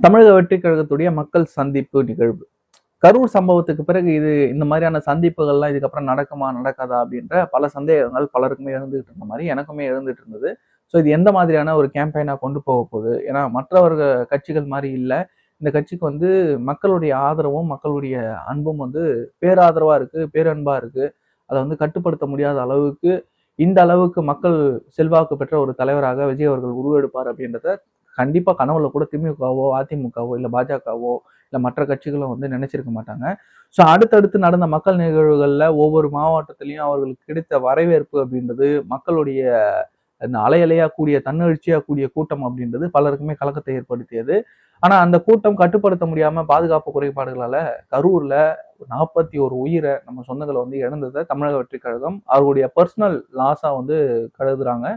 தமிழக வெற்றி கழகத்துடைய மக்கள் சந்திப்பு நிகழ்வு. கரூர் சம்பவத்துக்கு பிறகு இது இந்த மாதிரியான சந்திப்புகள்லாம் இதுக்கப்புறம் நடக்குமா நடக்காதா அப்படின்ற பல சந்தேகங்கள் பலருக்குமே எழுந்துகிட்டு இருந்த மாதிரி எனக்குமே எழுந்துட்டு இருந்தது. ஸோ இது எந்த மாதிரியான ஒரு கேம்பெயினாக கொண்டு போக போகுது? ஏன்னா மற்றவர்கள் கட்சிகள் மாதிரி இல்லை. இந்த கட்சிக்கு வந்து மக்களுடைய ஆதரவும் மக்களுடைய அன்பும் வந்து பேராதரவாக இருக்குது பேரன்பாக இருக்குது அதை வந்து கட்டுப்படுத்த முடியாத அளவுக்கு இந்த அளவுக்கு மக்கள் செல்வாக்கு பெற்ற ஒரு தலைவராக விஜய் அவர்கள் உருவெடுப்பார் அப்படின்றத கண்டிப்பாக கனவுல கூட திமுகவோ அதிமுகவோ இல்லை பாஜகவோ இல்லை மற்ற கட்சிகளும் வந்து நினைச்சிருக்க மாட்டாங்க. ஸோ அடுத்தடுத்து நடந்த மக்கள் நிகழ்வுகளில் ஒவ்வொரு மாவட்டத்திலையும் அவர்களுக்கு கிடைத்த வரவேற்பு அப்படின்றது மக்களுடைய இந்த அலையலையா கூடிய தன்னெழுச்சியாக கூடிய கூட்டம் அப்படின்றது பலருக்குமே கலக்கத்தை ஏற்படுத்தியது. ஆனால் அந்த கூட்டம் கட்டுப்படுத்த முடியாமல் பாதுகாப்பு குறைபாடுகளால் கரூரில் நாற்பத்தி ஒரு உயிரை நம்ம சொந்தங்களை வந்து இழந்ததை தமிழக வெற்றி கழகம் அவருடைய பர்சனல் லாஸாக வந்து கருதுறாங்க.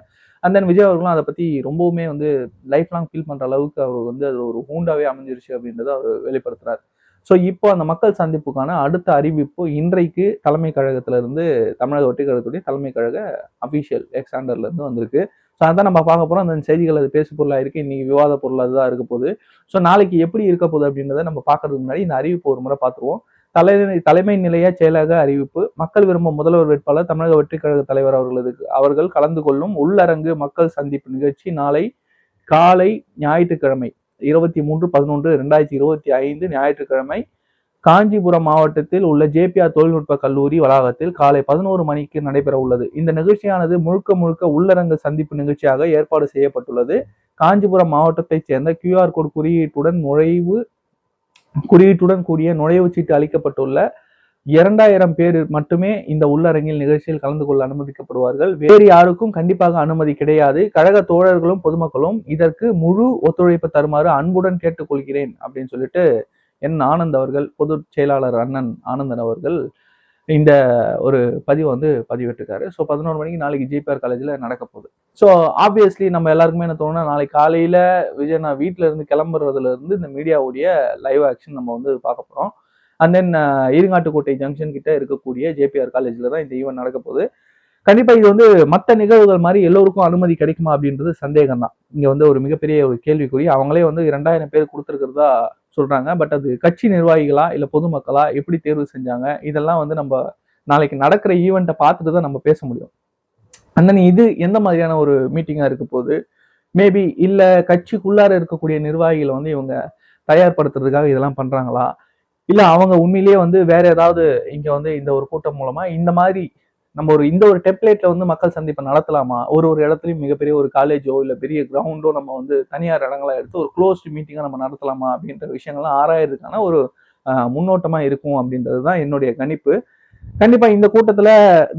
அண்ட் தென் விஜய் அவர்களும் அதை பத்தி ரொம்பவுமே வந்து லைஃப் லாங் ஃபீல் பண்ற அளவுக்கு அவர் வந்து அது ஒரு ஹூண்டாவே அமைஞ்சிருச்சு அப்படின்றத அவர் வெளிப்படுத்துறாரு. ஸோ இப்போ அந்த மக்கள் சந்திப்புக்கான அடுத்த அறிவிப்பு இன்றைக்கு தலைமை கழகத்துல இருந்து தமிழக ஒட்டிக்கழகத்துடைய தலைமை கழக அபிஷியல் எக்ஸாண்டர்ல இருந்து வந்திருக்கு. ஸோ அதான் நம்ம பார்க்க போறோம். அந்த செய்திகள் அது பேசு பொருளாக இருக்கு. இன்னைக்கு விவாத பொருளாக தான் இருக்க போகுது. ஸோ நாளைக்கு எப்படி இருக்க போகுது அப்படின்றத நம்ம பார்க்கறதுக்கு முன்னாடி இந்த அறிவிப்பு ஒரு முறை பார்த்துருவோம். தலை தலைமை நிலைய செயலக அறிவிப்பு. மக்கள் விரும்பும் முதல்வர் வேட்பாளர் தமிழக வெற்றி கழக தலைவர் அவர்களது அவர்கள் கலந்து கொள்ளும் உள்ளரங்கு மக்கள் சந்திப்பு நிகழ்ச்சி நாளை காலை ஞாயிற்றுக்கிழமை இருபத்தி மூன்று பதினொன்று ரெண்டாயிரத்தி இருபத்தி ஐந்து ஞாயிற்றுக்கிழமை காஞ்சிபுரம் மாவட்டத்தில் உள்ள ஜேபிஆர் தொழில்நுட்ப கல்லூரி வளாகத்தில் காலை பதினோரு மணிக்கு நடைபெற உள்ளது. இந்த நிகழ்ச்சியானது முழுக்க முழுக்க உள்ளரங்கு சந்திப்பு நிகழ்ச்சியாக ஏற்பாடு செய்யப்பட்டுள்ளது. காஞ்சிபுரம் மாவட்டத்தைச் சேர்ந்த கியூஆர் கோட் குறியீட்டுடன் நுழைவு குறியீட்டுடன் கூடிய நுழைவுச் சீட்டு அளிக்கப்பட்டுள்ள இரண்டாயிரம் பேர் மட்டுமே இந்த உள்ளரங்கில் நிகழ்ச்சியில் கலந்து கொள்ள அனுமதிக்கப்படுவார்கள். வேறு யாருக்கும் கண்டிப்பாக அனுமதி கிடையாது. கழக தோழர்களும் பொதுமக்களும் இதற்கு முழு ஒத்துழைப்பு தருமாறு அன்புடன் கேட்டுக்கொள்கிறேன் அப்படின்னு சொல்லிட்டு என் ஆனந்த் அவர்கள் பொதுச் செயலாளர் அண்ணன் ஆனந்தன் அவர்கள் இந்த ஒரு பதிவை வந்து பதிவிட்டிருக்காரு. ஸோ பதினோரு மணிக்கு நாளைக்கு ஜிபிஆர் காலேஜில் நடக்க போகுது. ஸோ ஆப்வியஸ்லி நம்ம எல்லாருக்குமே என்ன தோணுன்னா நாளைக்கு காலையில் விஜய் நான் வீட்டில் இருந்து கிளம்புறதுலருந்து இந்த மீடியாவுடைய லைவ் ஆக்ஷன் நம்ம வந்து பார்க்க போகிறோம் அண்ட் தென் ஈருங்காட்டுக்கோட்டை ஜங்ஷன் கிட்ட இருக்கக்கூடிய ஜேபிஆர் காலேஜில் தான் இந்த ஈவெண்ட் நடக்க போகுது. கண்டிப்பாக இது வந்து மற்ற நிகழ்வுகள் மாதிரி எல்லோருக்கும் அனுமதி கிடைக்குமா அப்படின்றது சந்தேகம் தான் இங்கே வந்து ஒரு மிகப்பெரிய ஒரு கேள்விக்குறி. அவங்களே வந்து இரண்டாயிரம் பேர் கொடுத்துருக்கிறதா சொல்றாங்க. பட் அது கட்சி நிர்வாகிகளா இல்ல பொதுமக்களா எப்படி தேர்வு செஞ்சாங்க? இதெல்லாம் வந்து நம்ம நாளைக்கு நடக்கிற ஈவெண்ட்டை பார்த்துட்டு தான் நம்ம பேச முடியும். அந்த இது எந்த மாதிரியான ஒரு மீட்டிங்கா இருக்க போகுது? மேபி இல்ல கட்சிக்குள்ளார இருக்கக்கூடிய நிர்வாகிகளை வந்து இவங்க தயார்படுத்துறதுக்காக இதெல்லாம் பண்றாங்களா? இல்ல அவங்க உண்மையிலேயே வந்து வேற ஏதாவது இங்க வந்து இந்த ஒரு கூட்டம் மூலமா இந்த மாதிரி நம்ம ஒரு இந்த ஒரு டெம்ப்ளேட்ல வந்து மக்கள் சந்திப்பை நடத்தலாமா? ஒரு ஒரு இடத்துலையும் மிகப்பெரிய ஒரு காலேஜோ இல்ல பெரிய கிரவுண்டோ நம்ம வந்து தனியார் இடங்களா எடுத்து ஒரு க்ளோஸ்ட் மீட்டிங்கா நம்ம நடத்தலாமா? அப்படின்ற விஷயங்கள்லாம் ஆராயறதுக்கான ஒரு முன்னோட்டமா இருக்கும் அப்படின்றது தான் என்னுடைய கணிப்பு. கண்டிப்பா இந்த கூட்டத்துல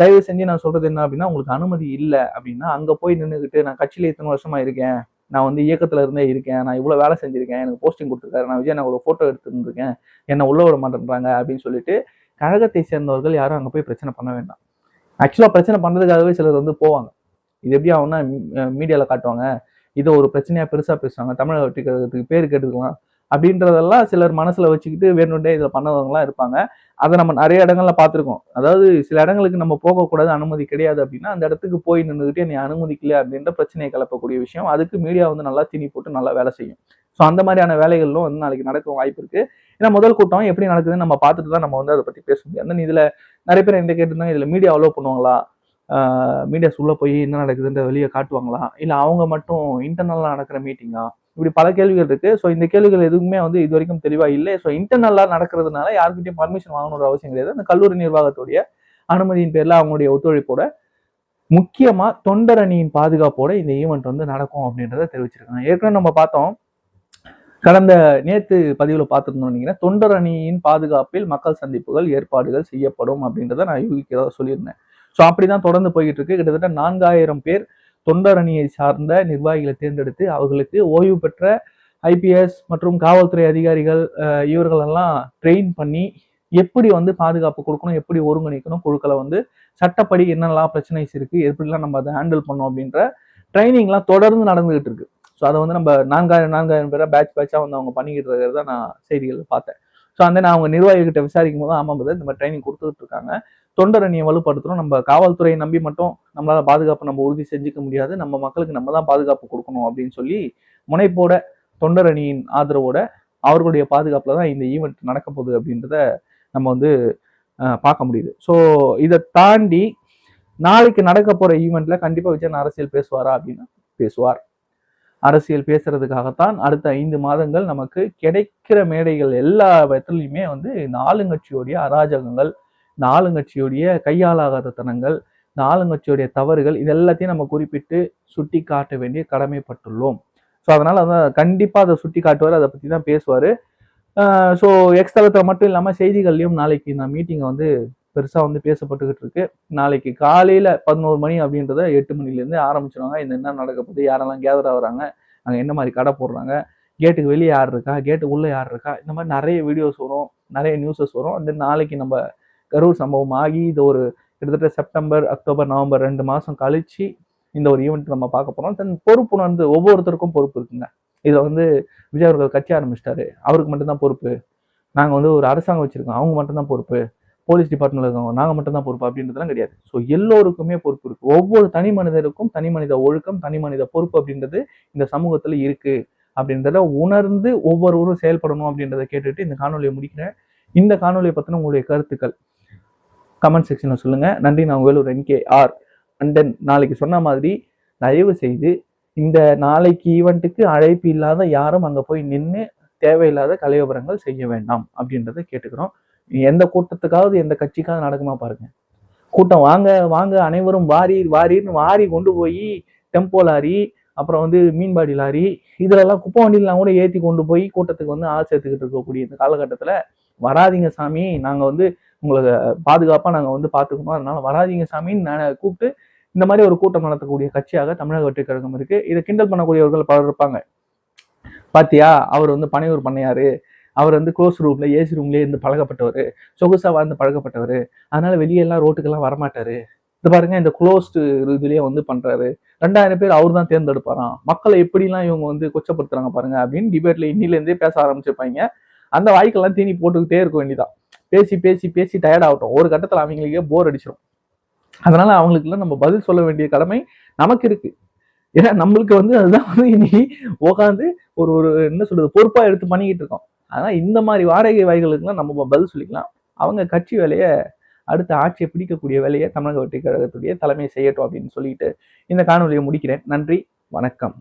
தயவு செஞ்சு நான் சொல்றது என்ன அப்படின்னா உங்களுக்கு அனுமதி இல்லை அப்படின்னா அங்க போய் நின்றுக்கிட்டு நான் கட்சியில இத்தனை வருஷமா இருக்கேன். நான் வந்து இயக்கத்துல இருந்தே இருக்கேன். நான் இவ்வளவு வேலை செஞ்சிருக்கேன். எனக்கு போஸ்டிங் கொடுத்துருக்காரு. நான் விஜய் நான் ஒரு போட்டோ எடுத்துருந்துருக்கேன். என்னை உள்ள விட மாட்டேன்றாங்க. அப்படின்னு சொல்லிட்டு கழகத்தை சேர்ந்தவர்கள் யாரும் அங்க போய் பிரச்சனை பண்ண வேண்டாம். ஆக்சுவலாக பிரச்சனை பண்ணுறதுக்காகவே சிலர் வந்து போவாங்க. இது எப்படி ஆகும்னா மீடியாவில் காட்டுவாங்க. இதை ஒரு பிரச்சனையாக பெருசாக பேசுவாங்க. தமிழக வெற்றி கழகத்துக்கு பேர் கேட்டுக்கலாம். அப்படின்றதெல்லாம் சிலர் மனசுல வச்சுக்கிட்டு வேணுண்டே இதில் பண்ணவங்கலாம் இருப்பாங்க. அதை நம்ம நிறைய இடங்கள்ல பார்த்துருக்கோம். அதாவது சில இடங்களுக்கு நம்ம போகக்கூடாது அனுமதி கிடையாது அப்படின்னா அந்த இடத்துக்கு போய் நின்றுக்கிட்டே நீ அனுமதிக்கல அப்படின்ற பிரச்சனையை கிளப்பக்கூடிய விஷயம். அதுக்கு மீடியா வந்து நல்லா திணி போட்டு நல்லா வேலை செய்யும். ஸோ அந்த மாதிரியான வேலைகளும் வந்து நாளைக்கு நடக்கும் வாய்ப்பு இருக்கு. ஏன்னா முதல் கூட்டம் எப்படி நடக்குதுன்னு நம்ம பார்த்துட்டு தான் நம்ம வந்து அதை பத்தி பேச முடியும். அந்த இதுல நிறைய பேர் என்ன கேட்டிருந்தாங்க இதுல மீடியா அலோவ் பண்ணுவாங்களா? மீடியாஸ் உள்ளே போய் என்ன நடக்குதுன்ற வெளியே காட்டுவாங்களா? இல்லை அவங்க மட்டும் இன்டர்னலாக நடக்கிற மீட்டிங்கா இப்படி பல கேள்விகள் இருக்கு. ஸோ இந்த கேள்விகள் எதுவுமே வந்து இது வரைக்கும் தெளிவாக இல்லை. ஸோ இன்டர்னலாக நடக்கிறதுனால யாருக்கிட்டையும் பர்மிஷன் வாங்கணுன்ற அவசியம் கிடையாது. அந்த கல்லூரி நிர்வாகத்துடைய அனுமதியின் பேரில் அவங்களுடைய ஒத்துழைப்போட முக்கியமாக தொண்டர் அணியின் பாதுகாப்போட இந்த ஈவெண்ட் வந்து நடக்கும் அப்படின்றத தெரிவிச்சிருக்காங்க. ஏற்கனவே நம்ம பார்த்தோம். கடந்த நேத்து பதிவில் பார்த்துருந்தோம் நீங்க தொண்டர் அணியின் பாதுகாப்பில் மக்கள் சந்திப்புகள் ஏற்பாடுகள் செய்யப்படும் அப்படின்றத நான் யூகிக்கிறதா சொல்லியிருந்தேன். ஸோ அப்படிதான் தொடர்ந்து போய்கிட்டு இருக்கு. கிட்டத்தட்ட நான்காயிரம் பேர் தொண்டர் அணியை சார்ந்த நிர்வாகிகளை தேர்ந்தெடுத்து அவர்களுக்கு ஓய்வு பெற்ற ஐபிஎஸ் மற்றும் காவல்துறை அதிகாரிகள் இவர்களெல்லாம் ட்ரெயின் பண்ணி எப்படி வந்து பாதுகாப்பு கொடுக்கணும் எப்படி ஒருங்கிணைக்கணும் குழுக்களை வந்து சட்டப்படி என்னெல்லாம் பிரச்சனைஸ் இருக்கு எப்படிலாம் நம்ம அதை ஹேண்டில் பண்ணோம் அப்படின்ற ட்ரைனிங்லாம் தொடர்ந்து நடந்துகிட்டு இருக்கு. ஸோ அதை வந்து நம்ம நான்காயிரம் நான்காயிரம் பேராக பேட்ச் பேட்சாக வந்து அவங்க பண்ணிக்கிட்டு இருக்கிறத நான் செய்திகள் பார்த்தேன். ஸோ அந்த நான் அவங்க நிர்வாகிகிட்ட விசாரிக்கும் போது ஆமாம் brother, இந்த மாதிரி ட்ரைனிங் கொடுத்துட்டு இருக்காங்க தொண்டரணியை வலுப்படுத்தணும். நம்ம காவல்துறையை நம்பி மட்டும் நம்மளால பாதுகாப்பு நம்ம உறுதி செஞ்சுக்க முடியாது. நம்ம மக்களுக்கு நம்ம தான் பாதுகாப்பு கொடுக்கணும். அப்படின்னு சொல்லி முனைப்போட தொண்டரணியின் ஆதரவோட அவர்களுடைய பாதுகாப்புல தான் இந்த ஈவெண்ட் நடக்க போகுது அப்படின்றத நம்ம வந்து பார்க்க முடியுது. ஸோ இதை தாண்டி நாளைக்கு நடக்க போகிற ஈவெண்ட்ல கண்டிப்பாக விஜயன் அரசியல் பேசுவாரா அப்படின்னா பேசுவார். அரசியல் பேசுறதுக்காகத்தான் அடுத்த ஐந்து மாதங்கள் நமக்கு கிடைக்கிற மேடைகள் எல்லா இடத்துலையுமே வந்து இந்த ஆளுங்கட்சியோடைய அராஜகங்கள் இந்த ஆளுங்கட்சியோடைய கையாளாகாத தனங்கள் இந்த ஆளுங்கட்சியோடைய தவறுகள் இது எல்லாத்தையும் நம்ம குறிப்பிட்டு சுட்டி காட்ட வேண்டிய கடமைப்பட்டுள்ளோம். ஸோ அதனால் அதான் கண்டிப்பாக அதை சுட்டி காட்டுவார் அதை பற்றி தான் பேசுவார் ஸோ எக்ஸ் தளத்தில் மட்டும் இல்லாமல் செய்திகள்லையும் நாளைக்கு இந்த மீட்டிங்கை வந்து பெருசாக வந்து பேசப்பட்டுக்கிட்டு இருக்கு. நாளைக்கு காலையில் பதினோரு மணி அப்படின்றத எட்டு மணிலேருந்து ஆரம்பிச்சிருவாங்க. இந்த என்ன நடக்க போகுது யாரெல்லாம் கேதர் ஆகுறாங்க அங்கே என்ன மாதிரி கடை போடுறாங்க கேட்டுக்கு வெளியே யார் இருக்கா கேட்டு உள்ளே யார் இருக்கா இந்த மாதிரி நிறைய வீடியோஸ் வரும் நிறைய நியூஸஸ் வரும். அந்த நாளைக்கு நம்ம கரூர் சம்பவம் ஆகி இது ஒரு கிட்டத்தட்ட செப்டம்பர் அக்டோபர் நவம்பர் ரெண்டு மாதம் கழித்து இந்த ஒரு ஈவெண்ட் நம்ம பார்க்க போகிறோம் தென் பொறுப்புணர்ந்து ஒவ்வொருத்தருக்கும் பொறுப்பு இருக்குங்க. இதில் வந்து விஜய் அவர்கள் கட்சி ஆரம்பிச்சிட்டாரு. அவருக்கு மட்டும்தான் பொறுப்பு. நாங்கள் வந்து ஒரு அரசாங்கம் வச்சுருக்கோம். அவங்க மட்டும்தான் பொறுப்பு. போலீஸ் டிபார்ட்மெண்ட்ல இருக்கவங்க நாங்கள் மட்டும்தான் பொறுப்பு அப்படின்றதுலாம் கிடையாது. ஸோ எல்லோருக்குமே பொறுப்பு இருக்கு. ஒவ்வொரு தனி மனிதருக்கும் தனி மனித ஒழுக்கம் தனி மனித பொறுப்பு அப்படின்றது இந்த சமூகத்துல இருக்கு. அப்படின்றத உணர்ந்து ஒவ்வொருவரும் செயல்படணும் அப்படின்றத கேட்டுட்டு இந்த காணொலியை முடிக்கிறேன். இந்த காணொலியை பத்தின உங்களுடைய கருத்துக்கள் கமெண்ட் செக்ஷன்ல சொல்லுங்க. நன்றி நான் Vellore NK R and then நாளைக்கு சொன்ன மாதிரி தயவு செய்து இந்த நாளைக்கு ஈவெண்ட்டுக்கு அழைப்பு இல்லாத யாரும் அங்க போய் நின்று தேவையில்லாத கலையோபரங்கள் செய்ய வேண்டாம் அப்படின்றத கேட்டுக்கிறோம். எந்த கூட்டத்துக்காவது எந்த கட்சிக்காவது நடக்குமா பாருங்க. கூட்டம் வாங்க வாங்க அனைவரும் வாரி வாரின்னு வாரி கொண்டு போய் டெம்போ லாரி அப்புறம் வந்து மீன்பாடி லாரி இதுலெல்லாம் குப்பை வண்டியிலாம் கூட ஏற்றி கொண்டு போய் கூட்டத்துக்கு வந்து ஆள் சேர்த்துக்கிட்டு இருக்கக்கூடிய இந்த காலகட்டத்தில் வராதிங்க சாமி. நாங்கள் வந்து உங்களுக்கு பாதுகாப்பாக நாங்கள் வந்து பார்த்துக்கணும் அதனால வராதிங்க சாமின்னு நான் கூப்பிட்டு இந்த மாதிரி ஒரு கூட்டம் நடத்தக்கூடிய கட்சியாக தமிழக வெற்றி கழகம் இதை கிண்டல் பண்ணக்கூடியவர்கள் பலர் இருப்பாங்க. பாத்தியா? அவர் வந்து பனையூர் பண்ணையாரு. அவர் வந்து க்ளோஸ் ரூம்ல ஏசி ரூம்ல இருந்து பழகப்பட்டவர் சொகுசா வாழ்ந்து பழகப்பட்டவர். அதனால வெளியெல்லாம் ரோட்டுக்கெல்லாம் வரமாட்டாரு. இது பாருங்க இந்த க்ளோஸ்டு இதுலயே வந்து பண்றாரு. ரெண்டாயிரம் பேர் அவர் தான் தேர்ந்தெடுப்பாராம். மக்களை எப்படிலாம் இவங்க வந்து கொச்சப்படுத்துறாங்க பாருங்க அப்படின்னு டிபேட்ல இன்னிலேருந்தே பேச ஆரம்பிச்சிருப்பாங்க. அந்த வாய்க்கெல்லாம் தீனி போட்டுக்கிட்டே இருக்க வேண்டியதான் பேசி பேசி பேசி டயர்ட் ஆகட்டும். ஒரு கட்டத்தில் அவங்களுக்கே போர் அடிச்சிடும் அதனால அவங்களுக்குலாம் நம்ம பதில் சொல்ல வேண்டிய கடமை நமக்கு இருக்கு. ஏன்னா நம்மளுக்கு வந்து அதுதான் வந்து இன்னைக்கு உட்காந்து ஒரு ஒரு என்ன சொல்றது பொறுப்பா எடுத்து பண்ணிக்கிட்டு இருக்கோம். அதனால் இந்த மாதிரி வாடகை வாய்களுக்குலாம் நம்ம பதில் சொல்லிக்கலாம். அவங்க கட்சி வேலையை அடுத்த ஆட்சியை பிடிக்கக்கூடிய வேலையை தமிழக வெற்றி கழகத்துடைய தலைமை செய்யட்டும் அப்படின்னு சொல்லிட்டு இந்த காணொலியை முடிக்கிறேன். நன்றி வணக்கம்.